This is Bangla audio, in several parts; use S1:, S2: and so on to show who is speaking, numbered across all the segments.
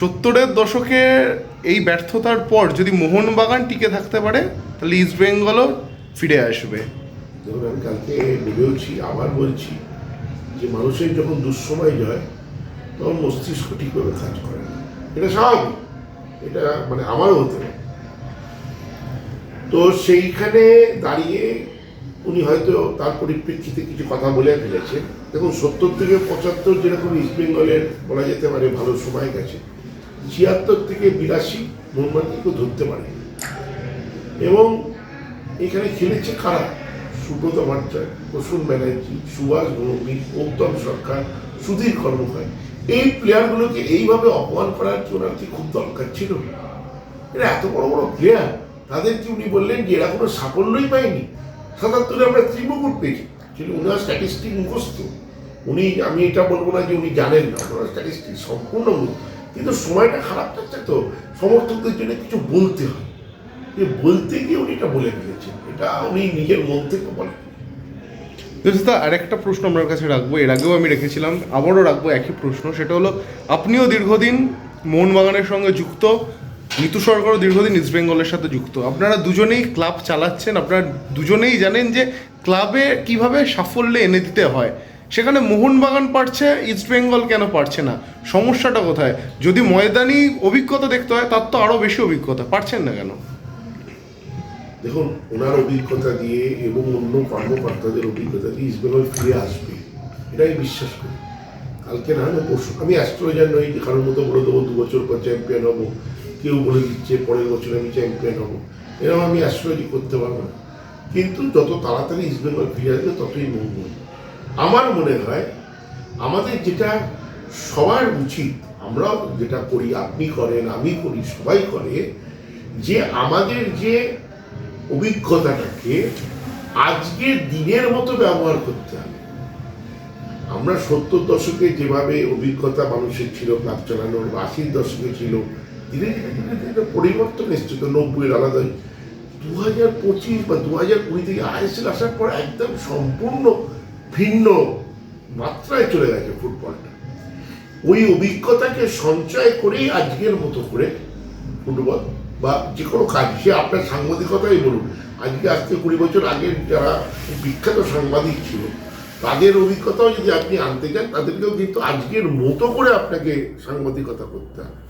S1: সত্তরের দশকে এই ব্যর্থতার পর যদি মোহনবাগান টিকে থাকতে পারে, তাহলে ইস্ট বেঙ্গলও ফিরে আসবে।
S2: দেখুন আমি কালকে বলেওছি, আবার বলছি যে মানুষের যখন দুঃসময় যায়, তখন মস্তিষ্ক ঠিকভাবে কাজ করে এটা স্বাভাবিক। এটা মানে আমারও হতে পারে। তো সেইখানে দাঁড়িয়ে উনি হয়তো তার পরিপ্রেক্ষিতে কিছু কথা বলে ফেলেছেন। দেখুন, সত্তর থেকে পঁচাত্তর যেরকম ইস্ট বেঙ্গলের বলা যেতে পারে ভালো সময় গেছে ছিয়াত্তর থেকে বিরাশি মোহাম্মদকেও ধরতে পারে এবং এখানে খেলেছে কারা? সুব্রত ভট্টাচার্য, প্রসূন ব্যানার্জি, সুভাষ ভৌমিক গৌতম সরকার, সুধীর কর্মকার। এই প্লেয়ারগুলোকে এইভাবে অপমান করার কি ওনার কি খুব দরকার ছিল? এরা এত বড় বড় প্লেয়ার তাদেরকে উনি বললেন যে এরা কোনো সাফল্যই পায়নি? সাতাত্তরে আমরা ত্রিমুকুট পেয়েছি। কিন্তু উনার স্ট্যাটিস্টিক মুখস্থ। উনি, আমি এটা বলব না যে উনি জানেন না, ওনার স্ট্যাটিস্টিক সম্পূর্ণ মুখ কিন্তু সময়টা খারাপ থাকছে তো। সমর্থকদের জন্য কিছু বলতে হয়। যে বলতে গিয়ে উনি এটা বলে ফেলেছেন এটা উনি নিজের মন থেকে বলেন।
S1: দা আরেকটা প্রশ্ন আপনার কাছে রাখব। এর আগেও আমি রেখেছিলাম, আবারও রাখব একই প্রশ্ন। সেটা হলো, আপনিও দীর্ঘদিন মোহনবাগানের সঙ্গে যুক্ত, নিতু সরকারও দীর্ঘদিন ইস্ট বেঙ্গলের সাথে যুক্ত। আপনারা দুজনেই ক্লাব চালাচ্ছেন, আপনারা দুজনেই জানেন যে ক্লাবে কীভাবে সাফল্যে এনে দিতে হয়। সেখানে মোহনবাগান পারছে ইস্ট বেঙ্গল কেন পারছে না? সমস্যাটা কোথায়? যদি ময়দানি অভিজ্ঞতা দেখতে হয়, তার তো আরও বেশি অভিজ্ঞতা। পারছেন না কেন?
S2: দেখুন, ওনার অভিজ্ঞতা দিয়ে এবং অন্য কর্মকর্তাদের অভিজ্ঞতা দিয়ে ইস্টবেঙ্গল ফিরে আসবে, এটাই বিশ্বাস করি। কালকে না না পরশু, আমি অ্যাস্ট্রোলজার নই, যে কারোর মতো বলে দেবো দু বছর পর চ্যাম্পিয়ন হব। কেউ বলে দিচ্ছে, পরের বছর আমি চ্যাম্পিয়ন হব। এরকম আমি অ্যাস্ট্রোলজি করতে পারব না। কিন্তু যত তাড়াতাড়ি ইস্টবেঙ্গল ফিরে আসবে, ততই মঙ্গল। আমার মনে হয় আমাদের যেটা সবার উচিত আমরা যেটা করি, আপনি করেন, আমি করি, সবাই করে, যে আমাদের যে অভিজ্ঞতাটাকে আজকের দিনের মতো ব্যবহার করতে হবে। আমরা সত্তর দশকে যেভাবে অভিজ্ঞতা মানুষের ছিল, ক্লাব চালানোর বা আশির দশকে ছিল, ধীরে ধীরে ধীরে ধীরে পরিবর্তন এসছে তো নব্বইয়ের আলাদা। দু হাজার পঁচিশ বা দু হাজার কুড়ি থেকে আইএসএল আসার পর একদম সম্পূর্ণ ভিন্ন মাত্রায় চলে গেছে ফুটবলটা। ওই অভিজ্ঞতাকে সঞ্চয় করেই আজকের মতো করে ফুটবল বা যে কোনো কাজ, সে আপনার সাংবাদিকতাই বলুন। আজকে আজকে কুড়ি বছর আগের যারা বিখ্যাত সাংবাদিক ছিল, তাদের অভিজ্ঞতাও যদি আপনি আনতে চান, তাদেরকেও কিন্তু আজকের মতো করে আপনাকে সাংবাদিকতা করতে হবে।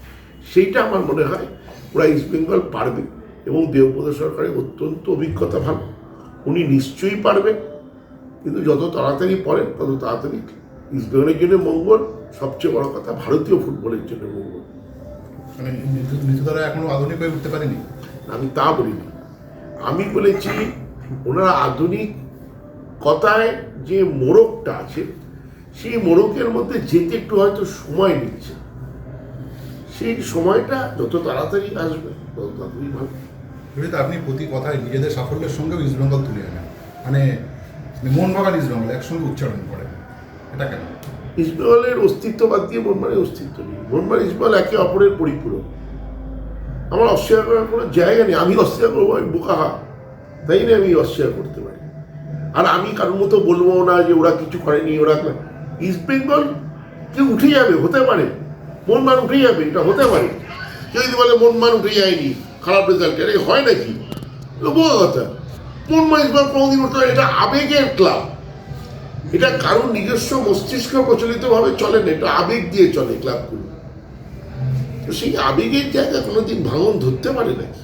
S2: সেইটা আমার মনে হয় ওরা ইস্ট বেঙ্গল পারবে এবং দেবব্রত সরকারের অত্যন্ত অভিজ্ঞতা ভালো। উনি নিশ্চয়ই পারবেন। কিন্তু যত তাড়াতাড়ি পড়েন তত তাড়াতাড়ি ইস্ট জন্য মঙ্গল সবচেয়ে বড় কথা ভারতীয় ফুটবলের জন্য মঙ্গল।
S3: মানে এখনও আধুনিক হয়ে উঠতে পারেনি?
S2: আমি তা বলিনি। আমি বলেছি ওনারা আধুনিক কথায় যে মোড়কটা আছে সেই মোড়কের মধ্যে যেতে একটু হয়তো সময় নিচ্ছে। সেই সময়টা যত তাড়াতাড়ি আসবে তত তাড়াতাড়ি ভালো।
S3: আপনি প্রতি কথায় নিজেদের সাফল্যের সঙ্গেও ইস্ট বেঙ্গল তুলে আনেন। মানে মোহনবাগান ইস্ট বেঙ্গল একসঙ্গে উচ্চারণ করেন এটা কেন?
S2: ইসবেঙ্গলের অস্তিত্ব বাদ দিয়ে মনমানের অস্তিত্ব নেই। মনমান ইসবেঙ্গল একে অপরের পরিপূরক। আমার অস্বীকার করার কোনো জায়গা নেই। আমি অস্বীকার করব, আমি বোকাহা তাই না আমি অস্বীকার করতে পারি? আর আমি কারোর মতো বলব না যে ওরা কিছু করেনি, ওরা ইস্ট বেঙ্গল কেউ উঠে যাবে? হতে পারে। মনমান উঠে যাবে, এটা হতে পারে। কেউ যদি বলে মনমান উঠে যায়নি, খারাপ রেজাল্ট এটা হয় নাকি? বোকা কথা। ইসবেঙ্গল কোনোদিন পারে, এটা আবেগের ক্লাব। এটা কারোর নিজস্ব মস্তিষ্ক প্রচলিতভাবে চলে না, এটা আবেগ দিয়ে চলে ক্লাবগুলো। তো সেই আবেগের জায়গা কোনোদিন ভাঙন ধরতে পারে নাকি?